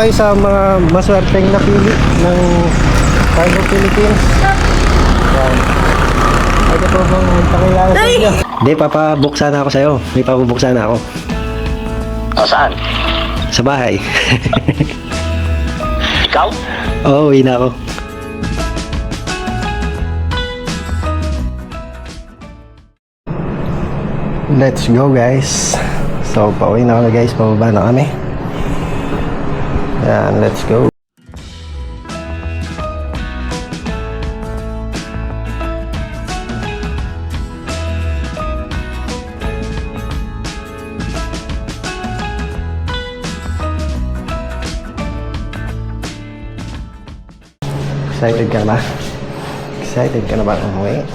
Tayo sa mga maswerteng napili ng Cargo Philippines. Yan. Pwede po bang pakilala sa inyo? Hindi, papabuksan ako sa'yo. May papabuksan ako. O, saan? Sa bahay. Ikaw? Oo, uwi na ako. Let's go guys. So, pauwi na kami guys. Pababa na kami. Yan, let's go. Excited ka na ba? Excited ka na ba umuwi?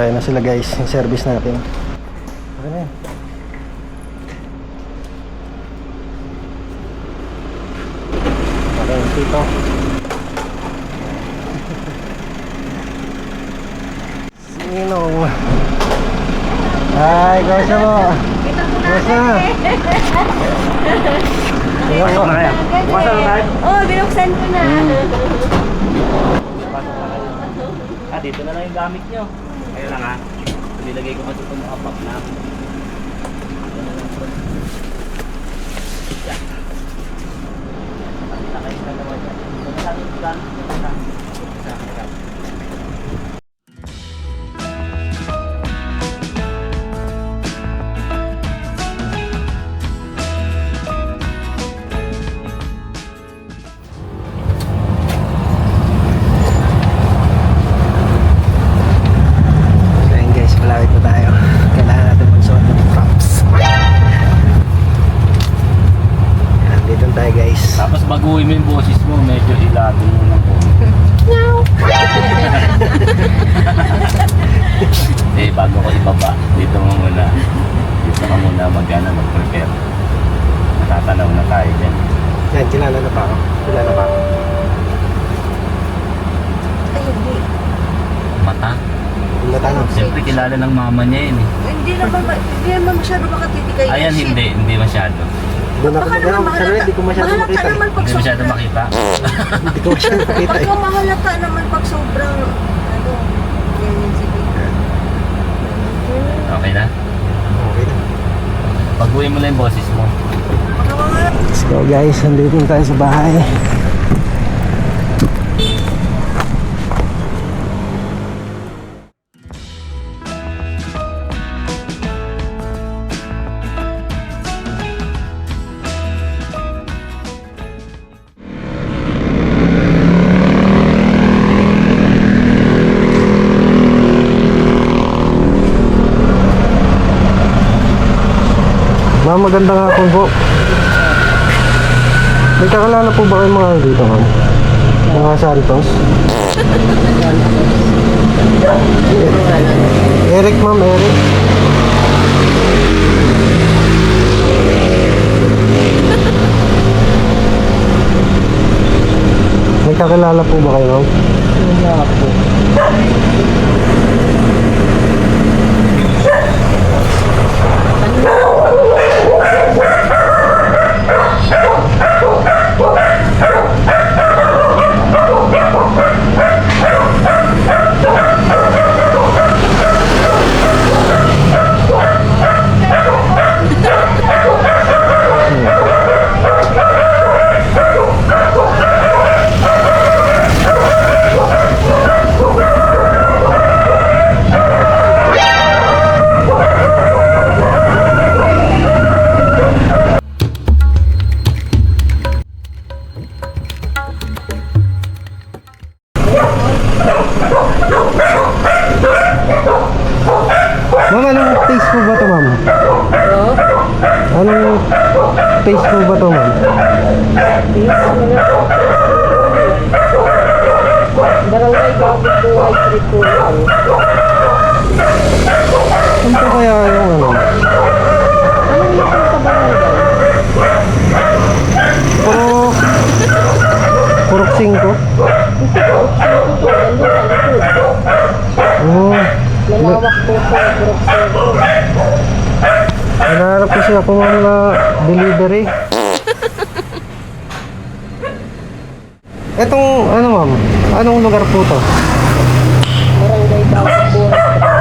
So, ayan na sila guys, yung service natin. Okay na yan. Okay, dito. Sinong? Ay, kawasa mo. Kawasa. Pasok na kaya. Pasok na tayo. Oh, binuksan ko na. Ah, dito na lang yung gamit nyo. Kaya lang ha. Nilagay ko kasi itong apak na. Nakay na naman yan. Ito na lang yung gamit nyo. Sa akin. So Yan, kilala na pa ako. Kilala pa ako. Ay, hindi. Mata? Yung natanong. Siyempre kilala ng mama niya yun eh. Hindi naman, ma- hindi naman masyado makatitikay. Ayan, Shit. hindi. Hindi masyado. Doon ako Baka naman sa red, mahalata. hindi ko masyado Mahalata makita. eh. naman pag Hindi masyado sobrang. makita. Hindi ko masyado makita eh. Baka mahalata naman pag sobrang, ano, ganyan sige. Okay na? Okay na. Baguhin mo lang yung boses mo. Let's go guys, nandito na tayo sa bahay. Ma'am, magandang hapon po. May kakalala po ba kayong mga dito, ma'am? Mga Santos? Eric, ma'am, Eric. May kakilala po ba kayo, ma'am? Wala po. Barangay Bagong Buhay Street po yan. Saan po kaya yung ano? Ano po sa barangay? Puro... Purok 5? Ito po, ganda sa likod. Oo. Malawak po po, Brooksville. Hinahanap kasi ako mga delivery. Etong ano ma'am? Anong lugar po to? Barangay Bagong Buhay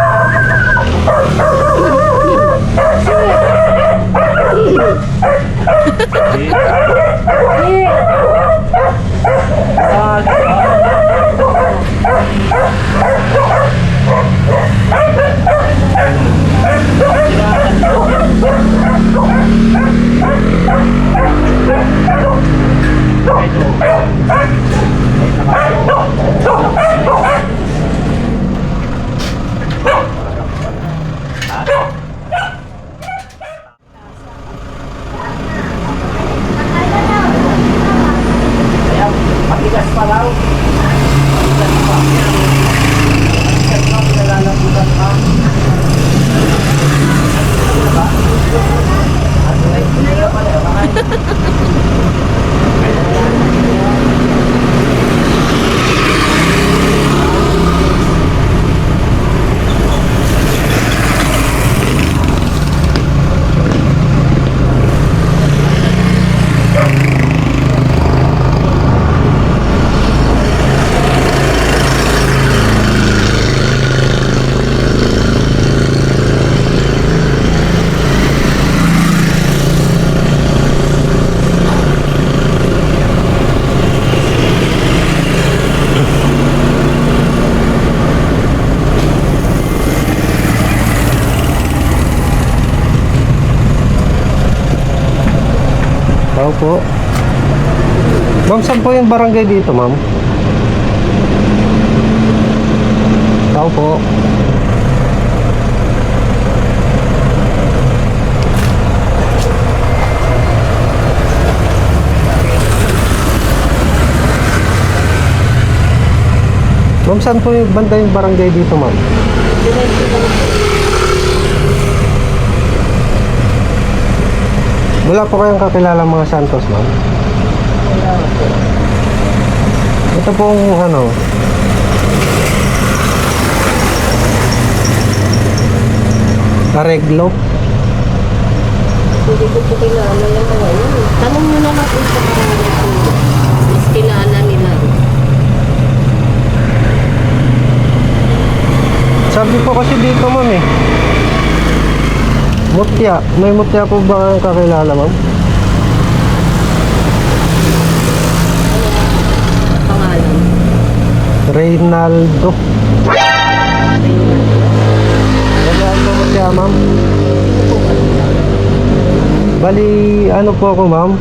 po. Ma'am, saan po yung barangay dito, ma'am? Tao po. Ma'am, saan po yung banda yung barangay dito, ma'am? Wala po kayong kakilala mga Santos, ma'am? Ito pong ano, Areglo. Hindi ko po kilala yan mga yan. Tanong nyo na lang po sa mga. Mas kilala nila. Sabi po kasi dito, ma'am eh. Mutya. May mutya po ba kayong kakilala, ma'am? Pangalan. Reynaldo. Reynaldo mutya, ma'am. Bali, ano po ako, ma'am?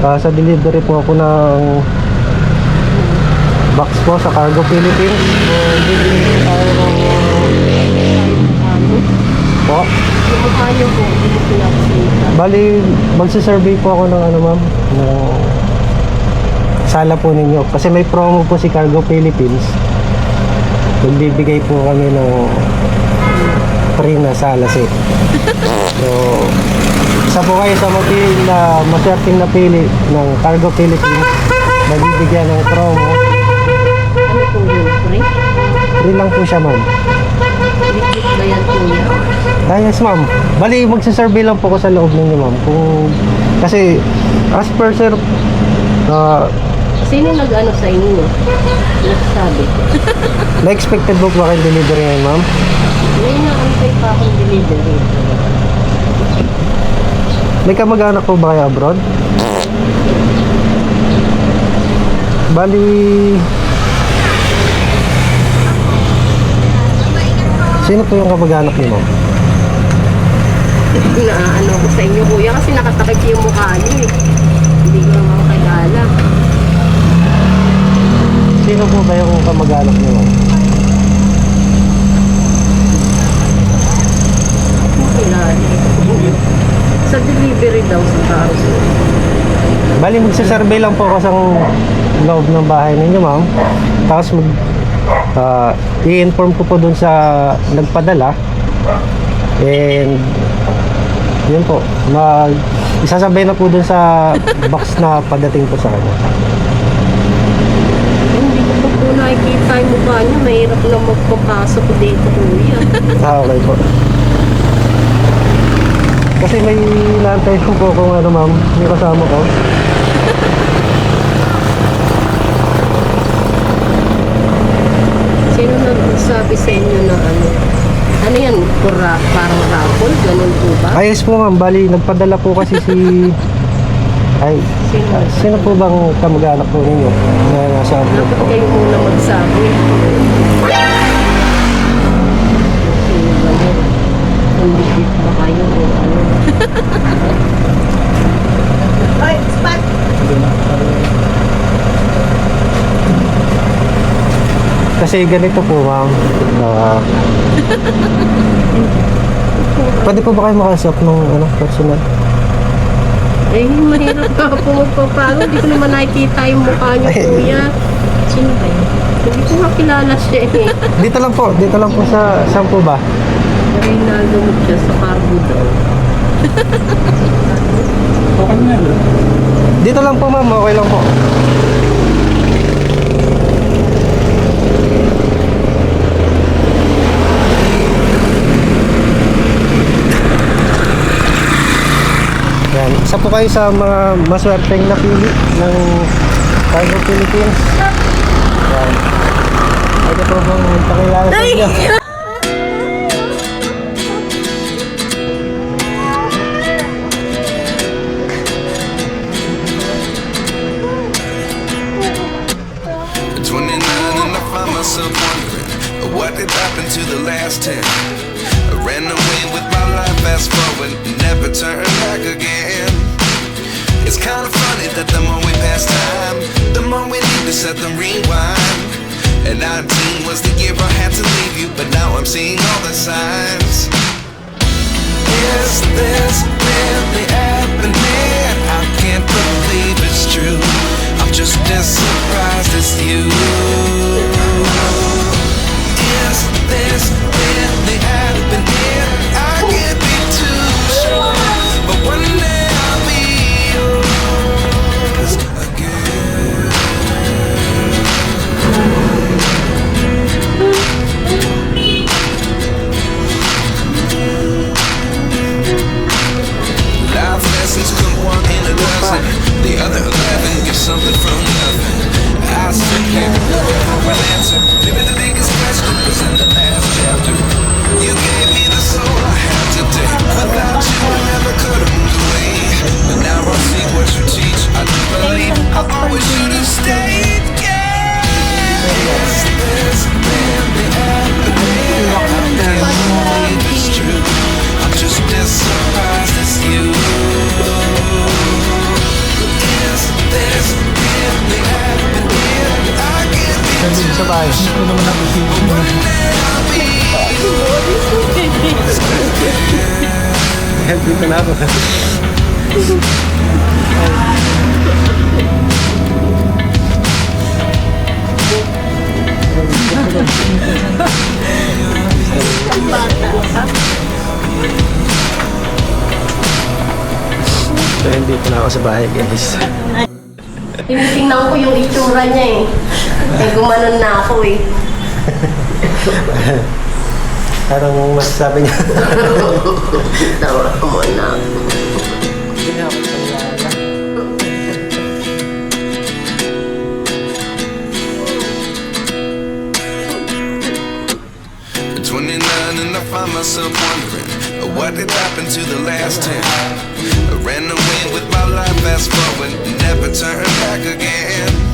Ah, sa delivery po ako ng box po sa Cargo Philippines. So, bibili tayo ng Ano? po. Nyo po, hindi ko pinapakita. Bali, magsisurvey po ako ng ano ma'am, ng sala po ninyo. Kasi may promo po si Cargo Philippines. Magbibigay po kami ng free na sala set. So, isa po kayo sa mapili na maswerteng napili ng Cargo Philippines. Magbibigyan ng promo. Ano po yun? Free? Free lang po siya ma'am. Legit ba yan po yan? Ah, yes ma'am. Bali, magsisurvey lang po ko sa loob ninyo ma'am. Kung, kasi, as per sir, ah, Sino nag-ano sa inyo? Nagsabi. Na-expected mo ba kayong delivery ngayon, ma'am? May naantay pa akong delivery. May kamag-anak po ba kayo abroad? Bali... Sino po yung kamag-anak niyo, ma'am? Na ano ko sa inyo kuya kasi nakatakip yung mukha niyo eh. Hindi ko naman kakilala. Sino po ba yung kamag-anak niyo? Kilala. Sa delivery daw sa tao. Bali, magsasurvey lang po ako sa loob ng bahay ninyo, ma'am. Tapos mag ah, i-inform ko po dun sa nagpadala and yun po mag isasabay na po dun sa box na padating po sa kanya Hindi ko pa po nakikita yung mukha niya. Mahirap na magpapasok dito, kuya. ah okay po kasi may naantay ko po kung ano ma'am may kasama ko Sino nagsabi sa inyo na ano? Ano yan? Pura, parang raffle? Ganun po ba? ayos po ma'am bali nagpadala po kasi si ay Sino? ah, sino po bang kamag-anak po ninyo na nasa abroad Dapat po kayo muna magsabi. Sino ba yun? Nandikit ba kayo o ano? Ay, spot! Kasi ganito po, ma'am. Ah, pwede po ba kayo makasap ng ano, personal? Eh, mahirap ka po magpapalo. Hindi ko naman nakikita yung mukha niyo, kuya. Sino ba yun? Hindi ko makilala siya eh. Dito lang po, dito lang po sa, saan po ba? Rinaldo mo siya sa cargo daw. Dito lang po, ma'am. Okay lang po. Yan. Isa po kayo sa mga maswerteng napili ng Cargo Philippines. Yan. Pwede po bang pakilala sa inyo? Seeing all the signs. Nandito sa bahay. Dito na ako. So, dito na ako sa bahay, guys. Tinitingnan ko yung itsura niya eh. Eh, gumanon na ako eh. Anong masasabi niya? Tawa mo na 29 and I find myself wondering uh, what did happen to the last 10. I ran away with my life, fast forward, never turn back again.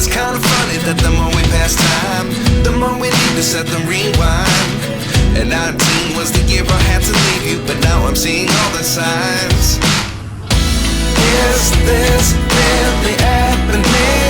It's kind of funny that the more we pass time, the more we need to set them rewind. And 19 was the year I had to leave you, but now I'm seeing all the signs. Is this really happening?